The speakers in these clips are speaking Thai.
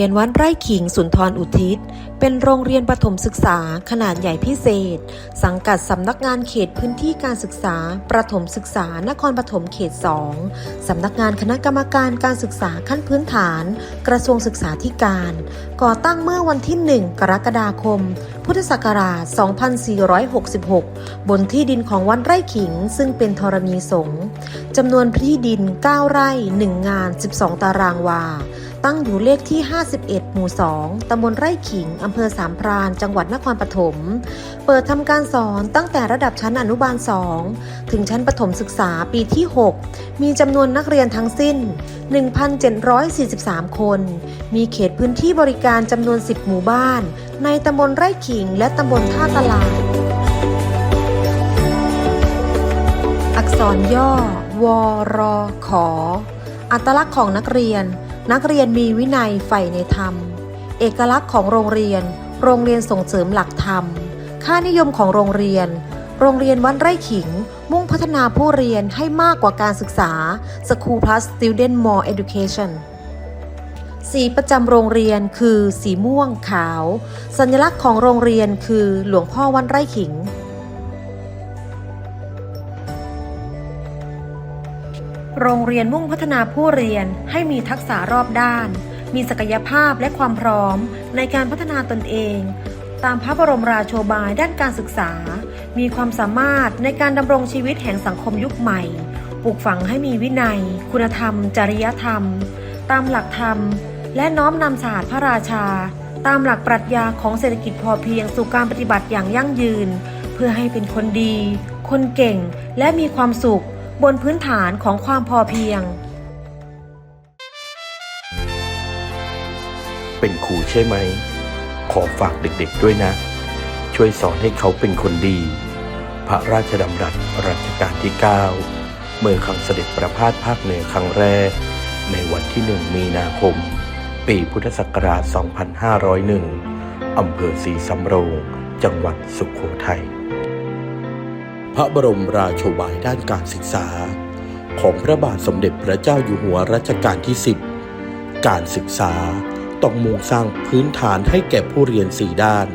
รียนวัดไร่ขิงสุนทรอุทิศ เป็นโรงเรียนประถมศึกษาขนาดใหญ่พิเศษ สังกัดสำนักงานเขตพื้นที่การศึกษา ประถมศึกษานครปฐมเขต 2 สำนักงานคณะกรรมการการศึกษาขั้นพื้นฐาน กระทรวงศึกษาธิการ ก่อตั้งเมื่อวันที่ 1 กรกฎาคม พุทธศักราช 2466 บนที่ดินของวัดไร่ขิง ซึ่งเป็นธรณีสงฆ์จำนวนที่ดิน 9 ไร่ 1 งาน 12 ตารางวา ตั้งอยู่เลขที่ 51 หมู่ 2 ตำบลไร่ขิง อำเภอสามพราน จังหวัดนครปฐม เปิดทำการสอนตั้งแต่ระดับชั้นอนุบาล 2 ถึงชั้นประถมศึกษาปีที่ 6 มีจำนวนนักเรียนทั้งสิ้น 1,743 คน มีเขตพื้นที่บริการจำนวน 10 หมู่บ้าน ในตำบลไร่ขิง และตำบลท่าตลาด อักษรย่อ วร ขอ อัตลักษณ์ของนักเรียน นักเรียนมีวินัยใฝ่ในธรรม เอกลักษณ์ของโรงเรียน โรงเรียนส่งเสริมหลักธรรม ค่านิยมของโรงเรียน โรงเรียนวัดไร่ขิง มุ่งพัฒนาผู้เรียนให้มากกว่าการศึกษา School Plus Student More Education สีประจำโรงเรียนคือสีม่วงขาว สัญลักษณ์ของโรงเรียนคือหลวงพ่อวัดไร่ขิง โรงเรียนมุ่งพัฒนาผู้เรียนให้มีทักษะรอบด้าน มีศักยภาพและความพร้อมในการพัฒนาตนเอง ตามพระบรมราโชบายด้านการศึกษา มีความสามารถในการดำรงชีวิตแห่งสังคมยุคใหม่ ปลูกฝังให้มีวินัย คุณธรรม จริยธรรม ตามหลักธรรม และน้อมนำศาสตร์พระราชา ตามหลักปรัชญาของเศรษฐกิจพอเพียงสู่การปฏิบัติอย่างยั่งยืน เพื่อให้เป็นคนดี คนเก่ง และมีความสุข บนพื้นฐานของความพอเพียง เป็นครูใช่ไหม ขอฝากเด็กๆด้วยนะ ช่วยสอนให้เขาเป็นคนดี พระราชดำรัสรัชกาลที่ 9 เมื่อครั้งเสด็จประพาสภาคเหนือครั้งแรก ในวันที่หนึ่งมีนาคม ปีพุทธศักราช 2501 อำเภอศรีสำโรง จังหวัดสุขโขทัย พระบรมราโชบายด้านการศึกษา ของพระบาทสมเด็จพระเจ้าอยู่หัวรัชกาลที่ 10 การศึกษาต้องมุ่งสร้างพื้นฐานให้แก่ผู้เรียนสี่ด้าน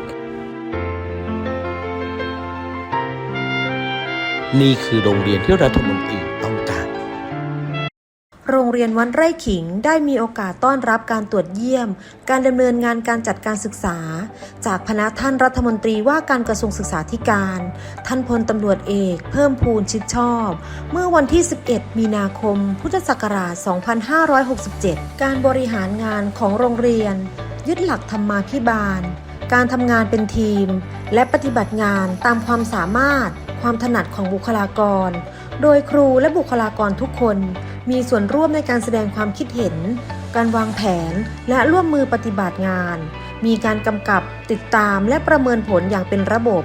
นี่คือโรงเรียนที่รัฐมนตรีต้องการ โรงเรียนวัดไร่ขิงได้มีโอกาสต้อนรับการตรวจเยี่ยม การดำเนินงานการจัดการศึกษา จากพนักท่านรัฐมนตรีว่าการกระทรวงศึกษาธิการ ท่านพลตำรวจเอก เพิ่มพูนชิดชอบ เมื่อวันที่ 11 มีนาคม พุทธศักราช 2567 การบริหารงานของโรงเรียน ยึดหลักธรรมาภิบาล การทำงานเป็นทีม และปฏิบัติงานตามความสามารถ ความถนัดของบุคลากร โดยครูและบุคลากรทุกคน มีส่วนร่วมในการแสดงความคิดเห็น การวางแผน และร่วมมือปฏิบัติงาน มีการกำกับติดตามและประเมินผลอย่างเป็นระบบ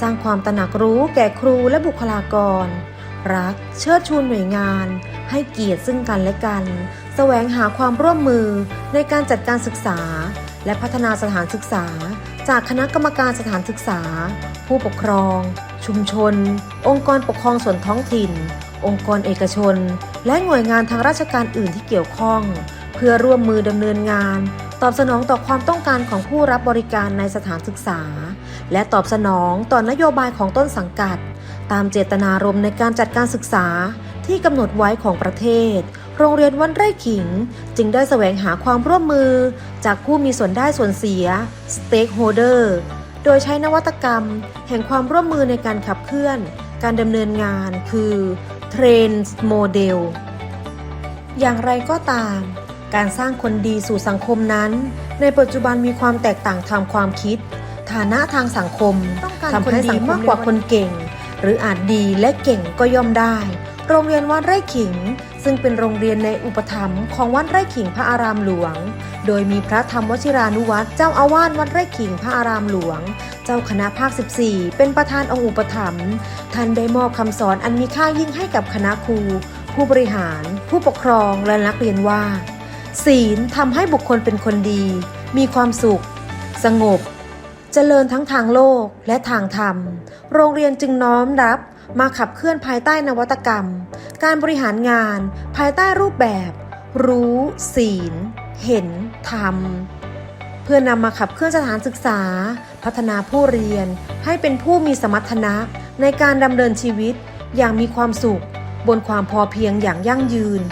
สร้างความตระหนักรู้แก่ครูและบุคลากร รัก เชิดชูหน่วยงาน ให้เกียรติซึ่งกันและกัน แสวงหาความร่วมมือในการจัดการศึกษา และพัฒนาสถานศึกษา จากคณะกรรมการสถานศึกษา ผู้ปกครอง ชุมชน องค์กรปกครองส่วนท้องถิ่น องค์กรเอกชน และหน่วยงานทางราชการอื่นที่เกี่ยวข้อง เพื่อร่วมมือดำเนินงาน ตอบสนองต่อความต้องการของผู้รับบริการในสถานศึกษา และตอบสนองต่อนโยบายของต้นสังกัด ตามเจตนารมณ์ในการจัดการศึกษาที่กำหนดไว้ของประเทศ โรงเรียนวันไร่ขิง จึงได้แสวงหาความร่วมมือ จากผู้มีส่วนได้ส่วนเสีย stakeholder โดยใช้นวัตกรรม แห่งความร่วมมือในการขับเคลื่อน การดำเนินงานคือ Trend Model อย่างไรก็ตาม การสร้างคนดีสู่สังคมนั้น ในปัจจุบันมีความแตกต่างทางความคิด ฐานะทางสังคมทำให้สังคมมากกว่าคนเก่ง หรืออาจดีและเก่งก็ย่อมได้ โรงเรียนวัดไร่ขิง ซึ่งเป็นโรงเรียนในอุปถัมภ์ของวัดไร่ขิงพระอารามหลวง โดยมีพระธรรมวชิรานุวัตรเจ้าอาวาสวัดไร่ขิงพระอารามหลวง เจ้าคณะภาค 14 เป็นประธานองค์อุปถัมภ์ท่านได้มอบคำสอนอันมีค่ายิ่งให้กับคณะครู ผู้บริหาร ผู้ปกครองและนักเรียนว่า ศีลทำให้บุคคลเป็นคนดี มีความสุข สงบเจริญทั้งทางโลกและทางธรรม โรงเรียนจึงน้อมรับ มาขับเคลื่อนภายใต้นวัตกรรม การบริหารงาน ภายใต้รูปแบบ รู้ ศีล เห็นธรรมเพื่อนำมาขับเคลื่อนสถานศึกษา พัฒนาผู้เรียน ให้เป็นผู้มีสมรรถนะในการดำเนินชีวิตอย่างมีความสุข บนความพอเพียงอย่างยั่งยืน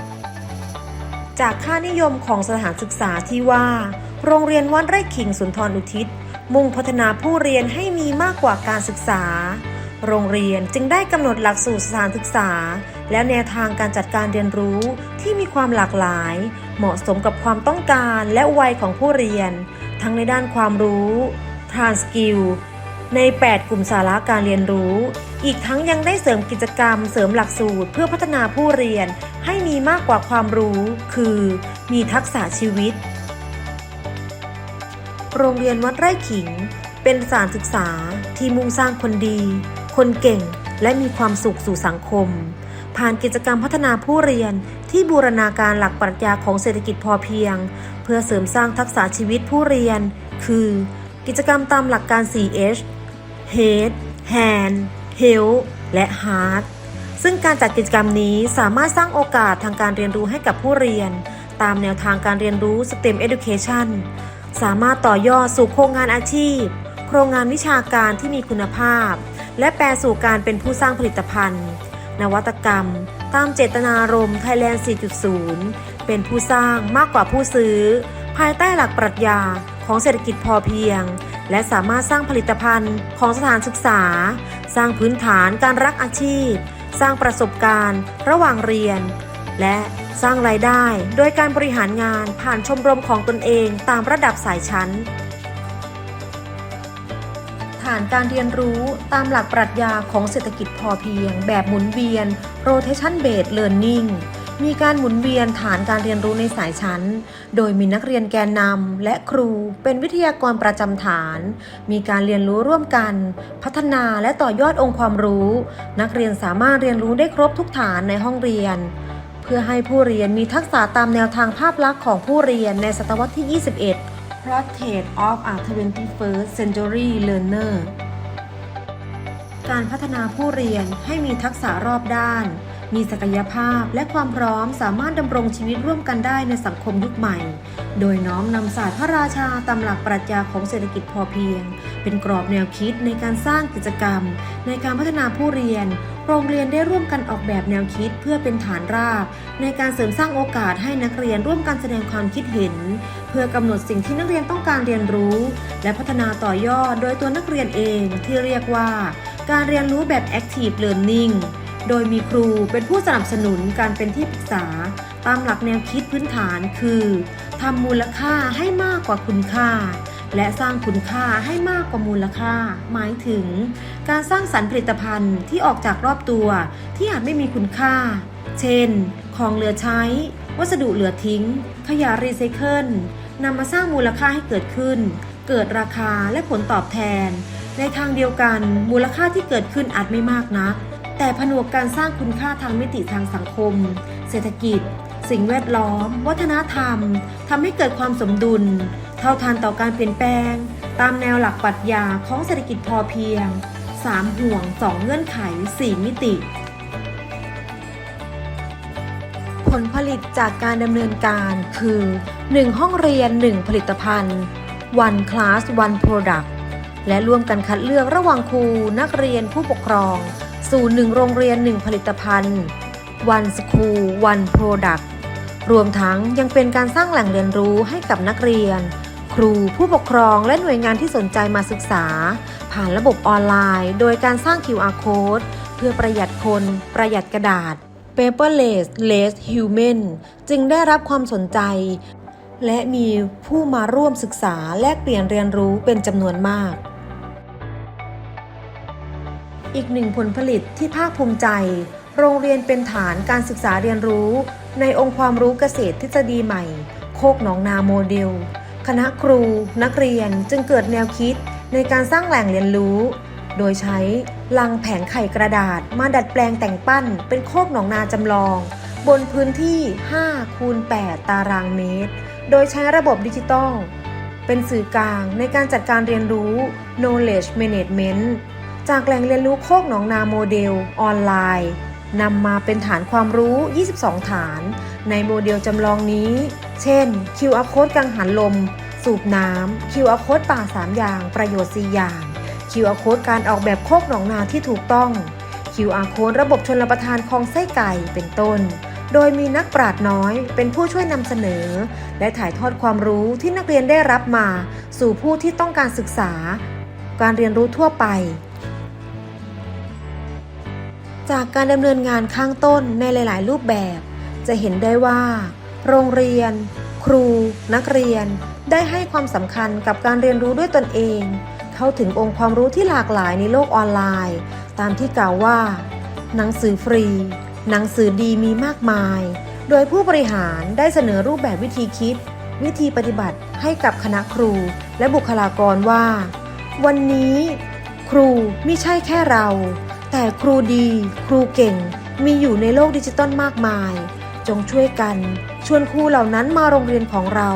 จากค่านิยมของสถานศึกษาที่ว่า โรงเรียนวัดไร่ขิงสุนทรอุทิศ มุ่งพัฒนาผู้เรียนให้มีมากกว่าการศึกษา โรงเรียนจึงได้กำหนดหลักสูตรสถานศึกษา และแนวทางการจัดการเรียนรู้ที่มีความหลากหลาย เหมาะสมกับความต้องการและวัยของผู้เรียน ทั้งในด้านความรู้ trans skill ใน 8 กลุ่มสาระการเรียนรู้ อีกทั้งยังได้เสริมกิจกรรม เสริมหลักสูตร เพื่อพัฒนาผู้เรียนให้มีมากกว่าความรู้ คือ มีทักษะชีวิต โรงเรียนวัดไร่ขิง เป็นสถานศึกษาที่มุ่งสร้างคนดี คนเก่งและมีความสุขสู่สังคม ผ่านกิจกรรมพัฒนาผู้เรียนที่บูรณาการหลักปรัชญาของเศรษฐกิจพอเพียง เพื่อเสริมสร้างทักษะชีวิตผู้เรียน คือ กิจกรรมตามหลักการ 4H Head Hand Health และ Heart ซึ่งการจัดกิจกรรมนี้สามารถสร้างโอกาสทางการเรียนรู้ให้กับผู้เรียน ตามแนวทางการเรียนรู้ STEM Education สามารถต่อยอดสู่โครงงานอาชีพ โครงงานวิชาการที่มีคุณภาพ และแปรสู่การเป็นผู้สร้างผลิตภัณฑ์ นวัตกรรม ตามเจตนารมณ์ Thailand 4.0 เป็นผู้สร้างมากกว่าผู้ซื้อ ภายใต้หลักปรัชญาของเศรษฐกิจพอเพียง และสามารถสร้างผลิตภัณฑ์ของสถานศึกษา สร้างพื้นฐานการรักอาชีพ สร้างประสบการณ์ ระหว่างเรียน และสร้างรายได้ โดยการบริหารงานผ่านชมรมของตนเองตามระดับสายชั้นานการเรียนรู้ตามหลักปรัชญาของเศรษฐกิจพอเพียง แบบหมุนเวียน rotation based learning มีการหมุนเวียนฐานการเรียนรู้ในสายชั้น โดยมีนักเรียนแกนนำและครูเป็นวิทยากรประจำฐาน มีการเรียนรู้ร่วมกัน พัฒนาและต่อยอดองค์ความรู้ นักเรียนสามารถเรียนรู้ได้ครบทุกฐานในห้องเรียน เพื่อให้ผู้เรียนมีทักษะตามแนวทางภาพลักษณ์ของผู้เรียนในศตวรรษที่ 21 Portrait of a 21st Century Learner การพัฒนาผู้เรียนให้มีทักษะรอบด้าน มีศักยภาพและความพร้อมสามารถดำรงชีวิตร่วมกันได้ในสังคมยุคใหม่ โดยน้อมนำศาสตร์พระราชาตามหลักปรัชญาของเศรษฐกิจพอเพียง เป็นกรอบแนวคิดในการสร้างกิจกรรม ในการพัฒนาผู้เรียน โรงเรียนได้ร่วมกันออกแบบแนวคิดเพื่อเป็นฐานรากในการเสริมสร้างโอกาสให้นักเรียนร่วมกันแสดงความคิดเห็น เพื่อกำหนดสิ่งที่นักเรียนต้องการเรียนรู้ และพัฒนาต่อยอดโดยตัวนักเรียนเองที่เรียกว่า การเรียนรู้แบบ active learning โดยมีครูเป็นผู้สนับสนุนการเป็นที่ปรึกษา ตามหลักแนวคิดพื้นฐานคือทำมูลค่าให้มากกว่าคุณค่า และสร้างคุณค่าให้มากกว่ามูลค่า หมายถึง การสร้างสรรค์ผลิตภัณฑ์ที่ออกจากรอบตัว ที่อาจไม่มีคุณค่า เช่น ของเหลือใช้ วัสดุเหลือทิ้ง ขยะรีไซเคิลนำมาสร้างมูลค่าให้เกิดขึ้น เกิดราคาและผลตอบแทน ในทางเดียวกัน มูลค่าที่เกิดขึ้นอาจไม่มากนัก แต่ผนวกการสร้างคุณค่าทางมิติทางสังคม เศรษฐกิจ สิ่งแวดล้อม วัฒนธรรมทำให้เกิดความสมดุล เท่าทันต่อการเปลี่ยนแปลง ตามแนวหลักปรัชญาของเศรษฐกิจพอเพียง 3 ห่วง 2 เงื่อนไข 4 มิติ ผลผลิตจากการดำเนินการคือ 1 ห้องเรียน 1 ผลิตภัณฑ์ one class one product และร่วมกันคัดเลือกระหว่างครูนักเรียนผู้ปกครอง สู่1โรงเรียน1ผลิตภัณฑ์ one school one product รวมทั้งยังเป็นการสร้างแหล่งเรียนรู้ให้กับนักเรียน ครูผู้ปกครองและหน่วยงานที่สนใจมาศึกษา ผ่านระบบออนไลน์ โดยการสร้าง QR code เพื่อประหยัดคน ประหยัดกระดาษ paperless less human จึงได้รับความสนใจ และมีผู้มาร่วมศึกษาแลกเปลี่ยนเรียนรู้เป็นจำนวนมาก อีกหนึ่งผลผลิตที่ภาคภูมิใจ โรงเรียนเป็นฐานการศึกษาเรียนรู้ ในองค์ความรู้เกษตรทฤษฎีใหม่ โคกหนองนาโมเดล คณะครู นักเรียนจึงเกิดแนวคิดในการสร้างแหล่งเรียนรู้ โดยใช้ลังแผงไข่กระดาษมาดัดแปลงแต่งปั้นเป็นโคกหนองนาจำลอง บนพื้นที่5คูณ8ตารางเมตร โดยใช้ระบบดิจิตอลเป็นสื่อกลางในการจัดการเรียนรู้ knowledge management จากแหล่งเรียนรู้โคกหนองนาโมเดล ออนไลน์นำมาเป็นฐานความรู้ 22 ฐาน ในโมเดลจำลองนี้ เช่น QR code กังหันลม สูบน้ำ QR code ป่า 3 อย่าง ประโยชน์ 4 อย่าง QR code การออกแบบโคกหนองนาที่ถูกต้อง QR code ระบบชนประทานคลองไส้ไก่ เป็นต้น โดยมีนักปราชญ์น้อยเป็นผู้ช่วยนำเสนอ และถ่ายทอดความรู้ที่นักเรียนได้รับมา สู่ผู้ที่ต้องการศึกษา การเรียนรู้ทั่วไป จากการดำเนินงานข้างต้นในหลาย ๆ รูปแบบ จะเห็นได้ว่า โรงเรียน ครู นักเรียน ได้ให้ความสำคัญกับการเรียนรู้ด้วยตนเอง เข้าถึงองค์ความรู้ที่หลากหลายในโลกออนไลน์ ตามที่กล่าวว่า หนังสือฟรี หนังสือดีมีมากมาย โดยผู้บริหารได้เสนอรูปแบบวิธีคิด วิธีปฏิบัติให้กับคณะครูและบุคลากรว่า วันนี้ ครูไม่ใช่แค่เรา แต่ครูดี ครูเก่ง มีอยู่ในโลกดิจิตอลมากมาย จงช่วยกัน ชวนครูเหล่านั้นมาโรงเรียนของเรา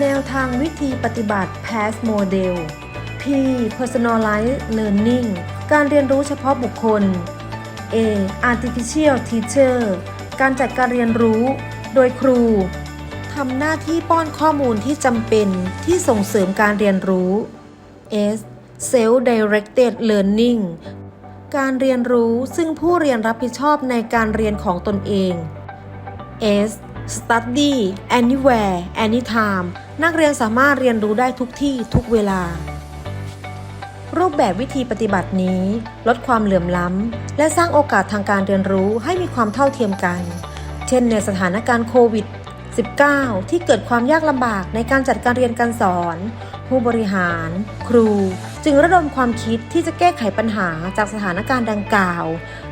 แนวทางวิธีปฏิบัติ PASS Model P Personalized Learning การเรียนรู้เฉพาะบุคคล A Artificial Teacher การจัดการเรียนรู้ โดยครูทำหน้าที่ป้อนข้อมูลที่จำเป็นที่ส่งเสริมการเรียนรู้ S Self-Directed Learning การเรียนรู้ซึ่งผู้เรียนรับผิดชอบในการเรียนของตนเอง S Study Anywhere Anytime นักเรียนสามารถเรียนรู้ได้ทุกที่ทุกเวลา รูปแบบวิธีปฏิบัตินี้ ลดความเหลื่อมล้ำ และสร้างโอกาสทางการเรียนรู้ให้มีความเท่าเทียมกัน เช่นในสถานการณ์โควิด 19 ที่เกิดความยากลำบากในการจัดการเรียนการสอน ผู้บริหาร ครู จึงระดมความคิดที่จะแก้ไขปัญหาจากสถานการณ์ดังกล่าว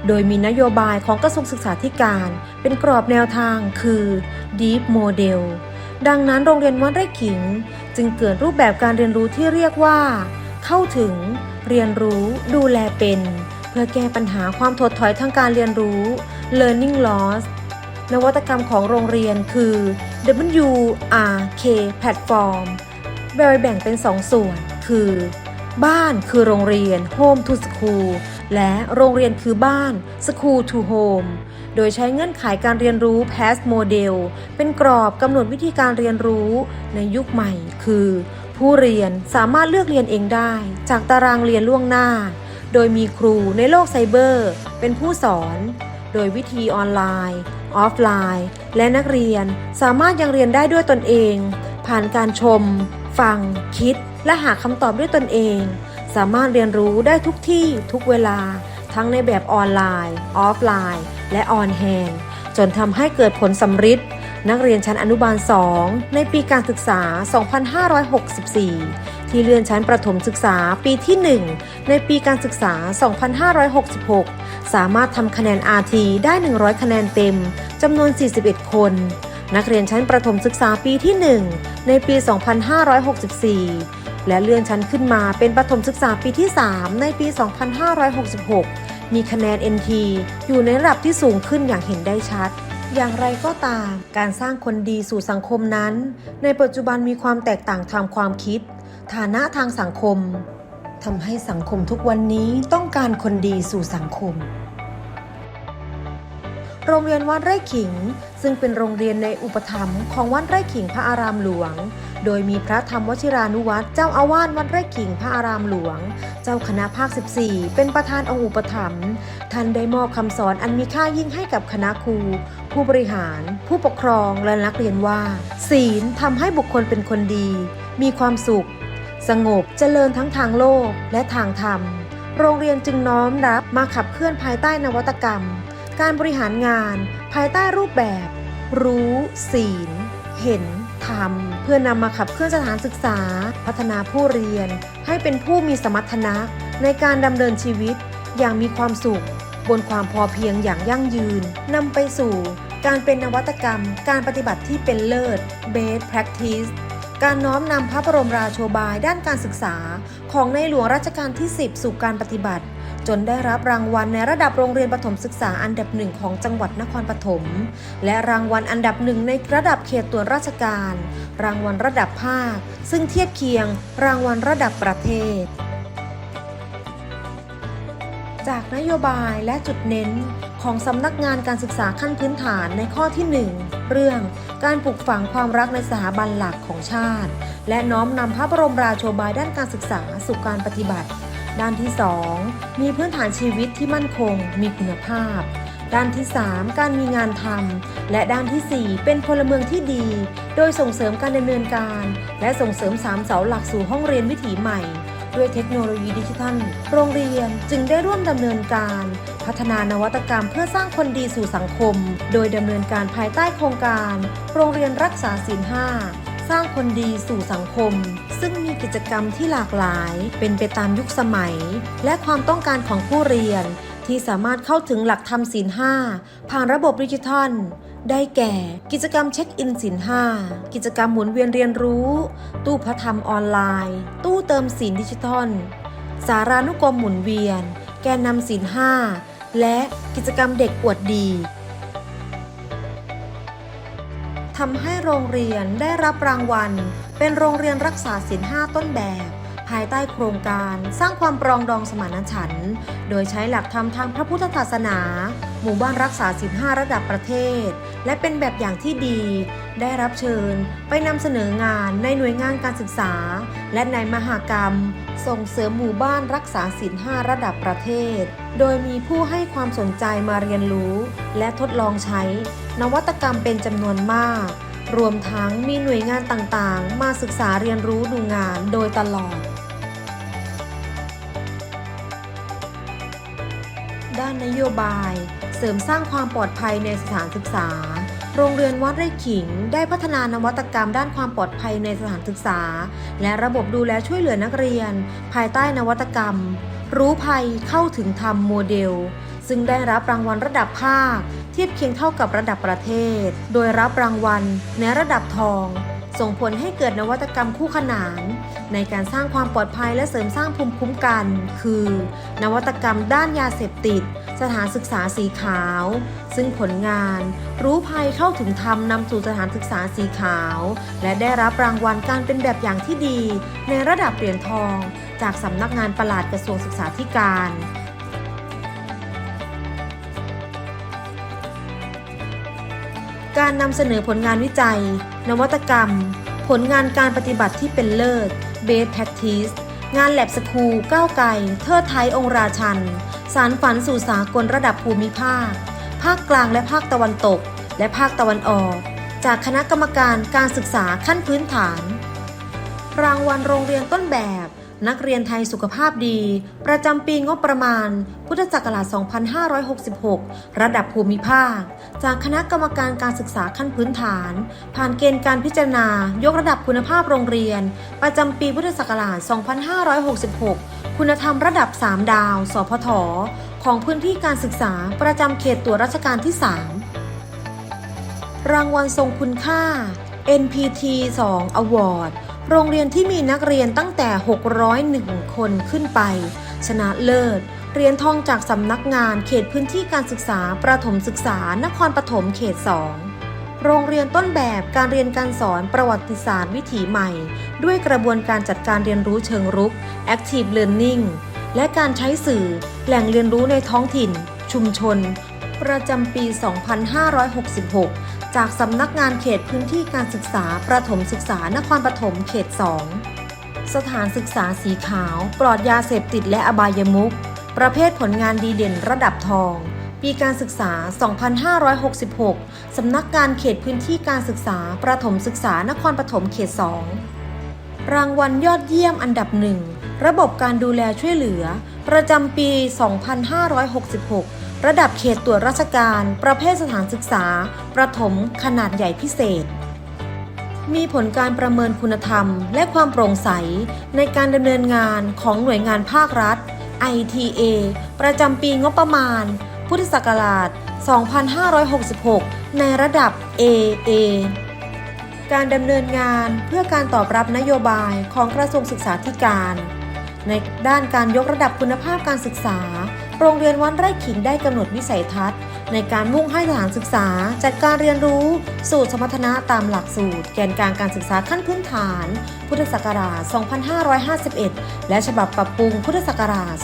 โดยมีนโยบายของกระทรวงศึกษาธิการ เป็นกรอบแนวทางคือ Deep Model ดังนั้นโรงเรียนวัดไร่ขิง จึงเกิดรูปแบบการเรียนรู้ที่เรียกว่า เข้าถึง เรียนรู้ดูแลเป็น เพื่อแก้ปัญหาความถดถอยทางการเรียนรู้ Learning Loss นวัตกรรมของโรงเรียนคือ WRK Platform โดยแบ่งเป็น 2 ส่วน คือ บ้านคือโรงเรียน Home to School และโรงเรียนคือบ้าน School to Home โดยใช้เงื่อนไขการเรียนรู้ PASS Model เป็นกรอบกำหนดวิธีการเรียนรู้ในยุคใหม่คือ ผู้เรียนสามารถเลือกเรียนเองได้ จากตารางเรียนล่วงหน้า โดยมีครูในโลกไซเบอร์ เป็นผู้สอน โดยวิธีออนไลน์ ออฟไลน์ และนักเรียนสามารถยังเรียนได้ด้วยตนเอง ผ่านการชม ฟัง คิด และหาคำตอบด้วยตนเอง สามารถเรียนรู้ได้ทุกที่ทุกเวลา ทั้งในแบบออนไลน์ ออฟไลน์ และออนแฮนจนทำให้เกิดผลสำฤทธิ์นักเรียนชั้นอนุบาล 2 ในปีการศึกษา 2564 ที่เลื่อนชั้นประถมศึกษาปีที่ 1 ในปีการศึกษา 2566 สามารถทำคะแนน RT ได้ 100 คะแนนเต็มจำนวน 41 คน นักเรียนชั้นประถมศึกษาปีที่ 1 ในปี 2564 และเลื่อนชั้นขึ้นมาเป็นประถมศึกษาปีที่ 3 ในปี 2566 มีคะแนน NT อยู่ในระดับที่สูงขึ้นอย่างเห็นได้ชัด อย่างไรก็ตาม การสร้างคนดีสู่สังคมนั้น ในปัจจุบันมีความแตกต่างทางความคิด ฐานะทางสังคมทำให้สังคมทุกวันนี้ต้องการคนดีสู่สังคม โรงเรียนวัดไร่ขิง ซึ่งเป็นโรงเรียนในอุปถัมภ์ของวัดไร่ขิงพระอารามหลวง โดยมีพระธรรมวชิรานุวัตรเจ้าอาวาสวัดไร่ขิงพระอารามหลวง เจ้าคณะภาค 14 เป็นประธานองค์อุปถัมภ์ท่านได้มอบคำสอนอันมีค่ายิ่งให้กับคณะครู ผู้บริหาร ผู้ปกครองและนักเรียนว่า ศีลทำให้บุคคลเป็นคนดี มีความสุข สงบเจริญทั้งทางโลกและทางธรรม โรงเรียนจึงน้อมรับมาขับเคลื่อนภายใต้นวัตกรรม การบริหารงาน ภายใต้รูปแบบ รู้ ศีล เห็นทำ เพื่อนำมาขับเคลื่อนสถานศึกษา พัฒนาผู้เรียน ให้เป็นผู้มีสมรรถนะในการดำเนินชีวิต อย่างมีความสุข บนความพอเพียงอย่างยั่งยืนนำไปสู่ การเป็นนวัตกรรม การปฏิบัติที่เป็นเลิศ best practice การน้อมนำพระบรมราโชบายด้านการศึกษา ของในหลวงรัชกาลที่ 10 สู่การปฏิบัติ จนได้รับรางวัลในระดับโรงเรียนประถมศึกษาอันดับหนึ่งของจังหวัดนครปฐมและรางวัลอันดับหนึ่งในระดับเขตตัวราชการ รางวัลระดับภาค ซึ่งเทียบเคียง รางวัลระดับประเทศ จากนโยบายและจุดเน้นของสำนักงานการศึกษาขั้นพื้นฐานในข้อที่ 1 เรื่องการปลูกฝังความรักในสถาบันหลักของชาติ และน้อมนำพระบรมราโชบายด้านการศึกษาสู่การปฏิบัติ ด้านที่ 2 มีพื้นฐานชีวิตที่มั่นคง มีคุณภาพ ด้านที่ 3 การมีงานทำ และด้านทีสี่4 เป็นพลเมืองที่ดี โดยส่งเสริมการดำเนินการ และส่งเสริมสามเสาหลักสู่ห้องเรียนวิถีใหม่ ด้วยเทคโนโลยีดิจิทัล โรงเรียนจึงได้ร่วมดำเนินการ พัฒนานวัตกรรมเพื่อสร้างคนดีสู่สังคม โดยดำเนินการภายใต้โครงการ โรงเรียนรักษาศีลห้า สร้างคนดีสู่สังคม ซึ่งมีกิจกรรมที่หลากหลาย เป็นไปตามยุคสมัย และความต้องการของผู้เรียน ที่สามารถเข้าถึงหลักธรรมศีลห้าผ่านระบบดิจิทัล ได้แก่ กิจกรรมเช็คอินศีลห้ากิจกรรมหมุนเวียนเรียนรู้ ตู้พระธรรมออนไลน์ ตู้เติมศีลดิจิทัล สารานุกรมหมุนเวียน แกนนำศีลห้าและกิจกรรมเด็กอวดดี ทำให้โรงเรียนได้รับรางวัล เป็นโรงเรียนรักษาศีลห้าต้นแบบ ภายใต้โครงการสร้างความปรองดองสมานฉันท์โดยใช้หลักธรรมทางพระพุทธศาสนา หมู่บ้านรักษาศีลห้าระดับประเทศ และเป็นแบบอย่างที่ดี ได้รับเชิญไปนำเสนองานในหน่วยงานการศึกษา และในมหากรรม ส่งเสริมหมู่บ้านรักษาศีลห้าระดับประเทศ โดยมีผู้ให้ความสนใจมาเรียนรู้ และทดลองใช้ นวัตกรรมเป็นจำนวนมาก รวมทั้งมีหน่วยงานต่างๆ มาศึกษาเรียนรู้ดูงานโดยตลอดด้านนโยบาย เสริมสร้างความปลอดภัยในสถานศึกษา โรงเรียนวัดไร่ขิง ได้พัฒนานวัตกรรมด้านความปลอดภัยในสถานศึกษา และระบบดูแลช่วยเหลือนักเรียน ภายใต้นวัตกรรม รู้ภัยเข้าถึงธรรมโมเดล ซึ่งได้รับรางวัลระดับภาค เทียบเคียงเท่ากับระดับประเทศ โดยรับรางวัลในระดับทอง ส่งผลให้เกิดนวัตกรรมคู่ขนาน ในการสร้างความปลอดภัยและเสริมสร้างภูมิคุ้มกัน คือ นวัตกรรมด้านยาเสพติด สถานศึกษาสีขาว ซึ่งผลงานรู้ภัยเข้าถึงธรรมนำสู่สถานศึกษาสีขาว และได้รับรางวัลการเป็นแบบอย่างที่ดี ในระดับเหรียญทอง จากสำนักงานประหลัดกระทรวงศึกษาธิการการนำเสนอผลงานวิจัย นวัตกรรม ผลงานการปฏิบัติที่เป็นเลิศ Best Practice งานแลบสคูลก้าวไกล เทิดไทยองราชัน สารฝันสู่สากลระดับภูมิภาค ภาคกลางและภาคตะวันตก และภาคตะวันออก จากคณะกรรมการการศึกษาขั้นพื้นฐาน รางวัลโรงเรียนต้นแบบ นักเรียนไทยสุขภาพดี ประจำปีงบประมาณ พุทธศักราช 2566 ระดับภูมิภาค จากคณะกรรมการการศึกษาขั้นพื้นฐาน ผ่านเกณฑ์การพิจารณา ยกระดับคุณภาพโรงเรียน ประจำปีพุทธศักราช 2566 คุณธรรมระดับ 3 ดาว สพท ของพื้นที่การศึกษาประจำเขตตัวราชการที่ 3 รางวัลทรงคุณค่า NPT 2 Award โรงเรียนที่มีนักเรียนตั้งแต่ 601 คนขึ้นไป ชนะเลิศเหรียญทองจากสำนักงานเขตพื้นที่การศึกษาประถมศึกษานครปฐมเขต 2 โรงเรียนต้นแบบการเรียนการสอนประวัติศาสตร์วิถีใหม่ ด้วยกระบวนการจัดการเรียนรู้เชิงรุก Active Learning และการใช้สื่อแหล่งเรียนรู้ในท้องถิ่น ชุมชน ประจำปี 2566 จากสำนักงานเขตพื้นที่การศึกษาประถมศึกษานครปฐมเขต 2 สถานศึกษาสีขาว ปลอดยาเสพติดและอบายมุขประเภทผลงานดีเด่นระดับทอง ปีการศึกษา 2566 สำนักงานเขตพื้นที่การศึกษาประถมศึกษานครปฐมเขต 2 รางวัลยอดเยี่ยมอันดับหนึ่งระบบการดูแลช่วยเหลือ ประจำปี 2566 ระดับเขตตรวจราชการ ประเภทสถานศึกษา ประถม ขนาดใหญ่พิเศษ มีผลการประเมินคุณธรรม และความโปร่งใส ในการดำเนินงานของหน่วยงานภาครัฐ ITA ประจำปีงบประมาณ พุทธศักราช 2566 ในระดับ AA การดำเนินงานเพื่อการตอบรับนโยบายของกระทรวงศึกษาธิการ ในด้านการยกระดับคุณภาพการศึกษา โรงเรียนวัดไร่ขิงได้กำหนดวิสัยทัศน์ ในการมุ่งให้สถานศึกษา จัดการเรียนรู้สูตรสมรรถนะตามหลักสูตร แกนกลางการศึกษาขั้นพื้นฐาน พุทธศักราช 2551 และฉบับปรับปรุงพุทธศักราช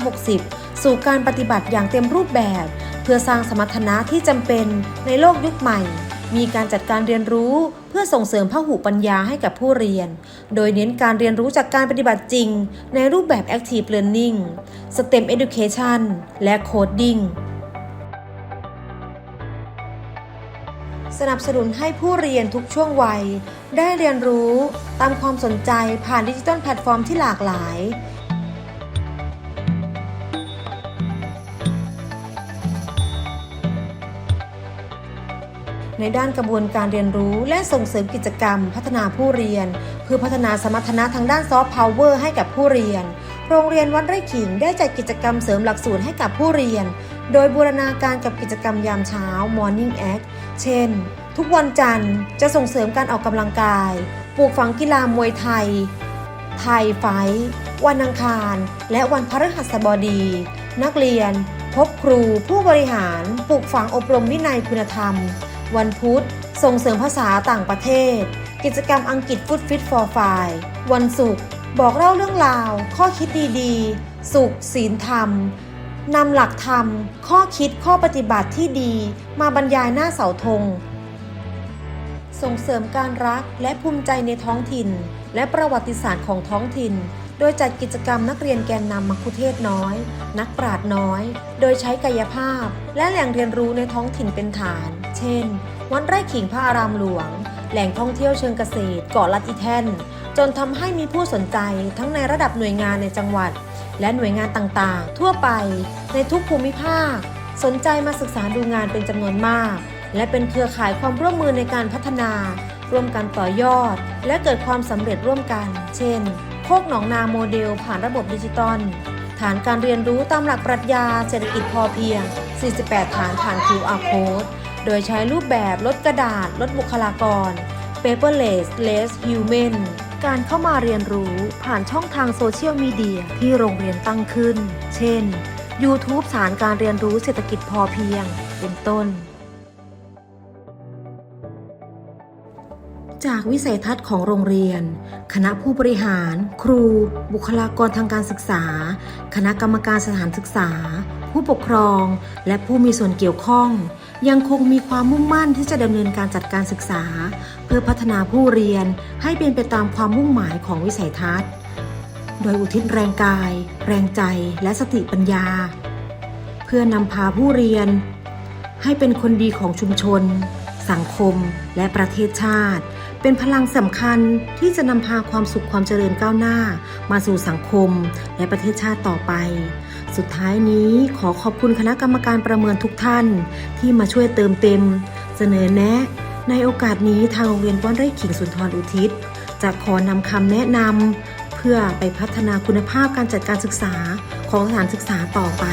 2560 สู่การปฏิบัติอย่างเต็มรูปแบบ เพื่อสร้างสมรรถนะที่จำเป็นในโลกยุคใหม่ มีการจัดการเรียนรู้เพื่อส่งเสริมพหุปัญญาให้กับผู้เรียน โดยเน้นการเรียนรู้จากการปฏิบัติจริง ในรูปแบบ Active Learning STEM Education และ Coding สนับสนุนให้ผู้เรียนทุกช่วงวัย ได้เรียนรู้ตามความสนใจผ่านดิจิทัลแพลตฟอร์มที่หลากหลาย ในด้านกระบวนการเรียนรู้ และส่งเสริมกิจกรรม พัฒนาผู้เรียน เพื่อพัฒนาสมรรถนะทางด้านซอฟต์พาวเวอร์ให้กับผู้เรียน โรงเรียนวัดไร่ขิงได้จัดกิจกรรมเสริมหลักสูตรให้กับผู้เรียน โดยบูรณาการกับกิจกรรมยามเช้า Morning Act เช่น ทุกวันจันทร์จะส่งเสริมการออกกำลังกาย ปลูกฝังกีฬามวยไทย ไทยไฟ วันอังคาร และวันพฤหัสบดี นักเรียน พบครูผู้บริหาร ปลูกฝังอบรมวินัยคุณธรรม วันพุธ ส่งเสริมภาษาต่างประเทศ กิจกรรมอังกฤษฟุตฟิตฟอร์ไฟวันศุกร์บอกเล่าเรื่องราว ข้อคิดดีๆ สุขศีลธรรมนำหลักธรรม ข้อคิดข้อปฏิบัติที่ดี มาบรรยายหน้าเสาธง ส่งเสริมการรักและภูมิใจในท้องถิ่น และประวัติศาสตร์ของท้องถิ่น โดยจัดกิจกรรมนักเรียนแกนนำมัคคุเทศน้อย นักปราชญ์น้อย โดยใช้กายภาพ และแหล่งเรียนรู้ในท้องถิ่นเป็นฐาน เช่น วัดไร่ขิงพระอารามหลวง แหล่งท่องเที่ยวเชิงเกษตรเกาะลัดอีแทน จนทำให้มีผู้สนใจทั้งในระดับหน่วยงานในจังหวัด และหน่วยงานต่างๆ ทั่วไปในทุกภูมิภาค สนใจมาศึกษาดูงานเป็นจำนวนมาก และเป็นเครือข่ายความร่วมมือในการพัฒนา ร่วมกันต่อยอด และเกิดความสำเร็จร่วมกัน เช่น โคกหนองนาโมเดล ผ่านระบบดิจิตอลฐานการเรียนรู้ตามหลักปรัชญาเศรษฐกิจพอเพียง 48 ฐานผ่าน QR code โดยใช้รูปแบบลดกระดาษลดบุคลากร paperless less human การเข้ามาเรียนรู้ผ่านช่องทางโซเชียลมีเดียที่โรงเรียนตั้งขึ้น เช่น YouTube สารการเรียนรู้เศรษฐกิจพอเพียง เป็นต้น จากวิสัยทัศน์ของโรงเรียน คณะผู้บริหาร ครู บุคลากรทางการศึกษา คณะกรรมการสถานศึกษา ผู้ปกครอง และผู้มีส่วนเกี่ยวข้อง ยังคงมีความมุ่งมั่นที่จะดำเนินการจัดการศึกษา เพื่อพัฒนาผู้เรียนให้เป็นไปตามความมุ่งหมายของวิสัยทัศน์ โดยอุทิศแรงกาย แรงใจและสติปัญญา เพื่อนำพาผู้เรียน ให้เป็นคนดีของชุมชน สังคมและประเทศชาติ เป็นพลังสำคัญที่จะนำพาความสุขความเจริญก้าวหน้า มาสู่สังคมและประเทศชาติต่อไป สุดท้ายนี้ขอขอบคุณคณะกรรมการประเมินทุกท่าน ที่มาช่วยเติมเต็ม เสนอแนะ ในโอกาสนี้ทางโรงเรียนป้อนไร่ขิงสุนทรอุทิศจะขอนำคำแนะนำเพื่อไปพัฒนาคุณภาพการจัดการศึกษาของสถานศึกษาต่อไป